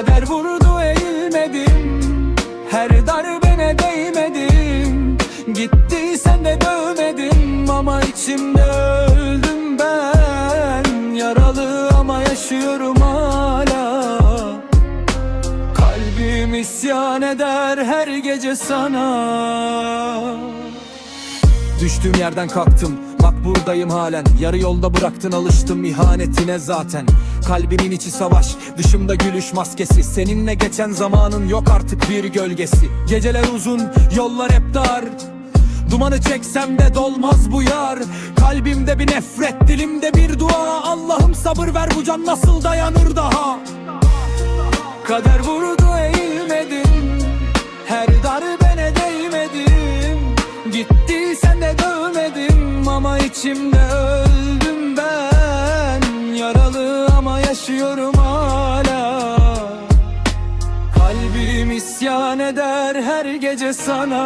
Kader vurdu eğilmedim. Her darbene değmedim. Gitti sen de dövmedim Ama içimde öldüm ben. Yaralı ama yaşıyorum hala. Kalbim isyan eder her gece sana Düştüğüm yerden kalktım. Bak buradayım halen. Yarı yolda bıraktın alıştım ihanetine zaten. Kalbimin içi savaş Dışımda gülüş maskesi. Seninle geçen zamanın yok artık bir gölgesi. Geceler uzun Yollar hep dar. Dumanı çeksem de dolmaz bu yar. Kalbimde bir nefret Dilimde bir dua. Allah'ım sabır ver bu can nasıl dayanır daha? Kader vurdu Ama içimde öldüm ben. Yaralı ama yaşıyorum hala. Kalbim isyan eder her gece sana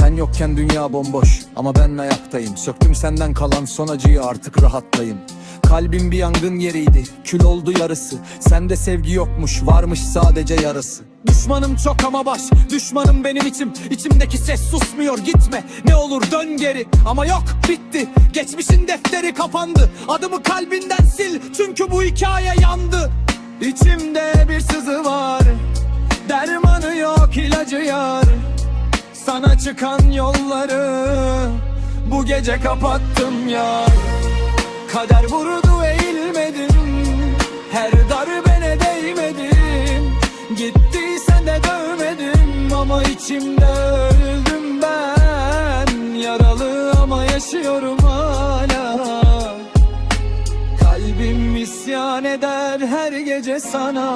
sen yokken dünya bomboş ama ben ayaktayım. Söktüm senden kalan son acıyı artık rahattayım Kalbim bir yangın yeriydi kül oldu yarısı. Sende sevgi yokmuş varmış sadece yarası Düşmanım çok ama baş düşmanım benim içim. İçimdeki ses susmuyor gitme. Ne olur dön geri. Ama yok bitti. Geçmişin defteri kapandı. Adımı kalbinden sil çünkü bu hikaye yandı. İçimde bir sızı var. Dermanı yok ilacı yar sana çıkan yolları bu gece kapattım ya. Kader vurdu eğilmedim. Her darbene değmedim. Gitti sen de dövmedim. Ama içimde öldüm ben. Yaralı ama yaşıyorum hala. Kalbim isyan eder her gece sana